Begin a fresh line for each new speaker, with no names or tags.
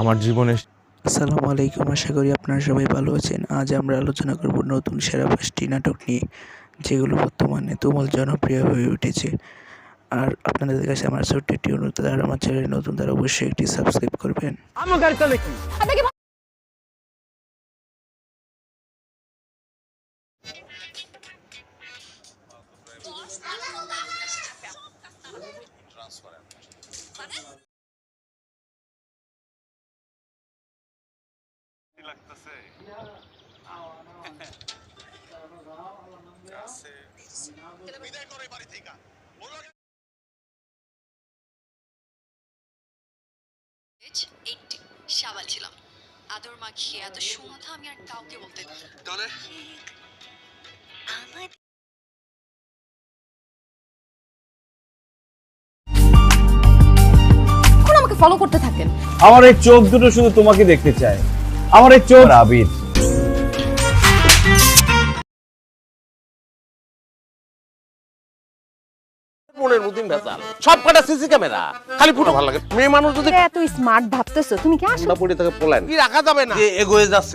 আমার জীবনে
আসসালামু আলাইকুম আশা করি আপনারা সবাই ভালো আছেন। আজ আমরা আলোচনা করব নতুন সেরা পাঁচটি নাটক নিয়ে যেগুলো বর্তমানে তুমুল জনপ্রিয় হয়ে উঠেছে। আর আপনাদের কাছে আমার ছোট্ট একটি অনুরোধ আর আমার চ্যানেল নতুন তারা অবশ্যই একটি সাবস্ক্রাইব করবেন।
এইটটি সাবাল ছিলাম। আদর মাখিয়ে এত সুমাথা আমি আর কাউকে বলতে
তাহলে
আমার
আমাকে ফলো করতে থাকেন।
আমার এই চোখ দুটো শুধু তোমাকে দেখতে চায়। আমার এই চোখ। আবির।
মনের মধ্যে ভেজাল। সব কটা সিসি ক্যামেরা। খালি ফুটো ভালো লাগে। মেয়ে মানুষ যদি
এত স্মার্ট ভাবতেছো তুমি কি আসো?
পড়ে থাকে পোলাই কি রাখা যাবে না? এগোয়ে যাচ্ছে।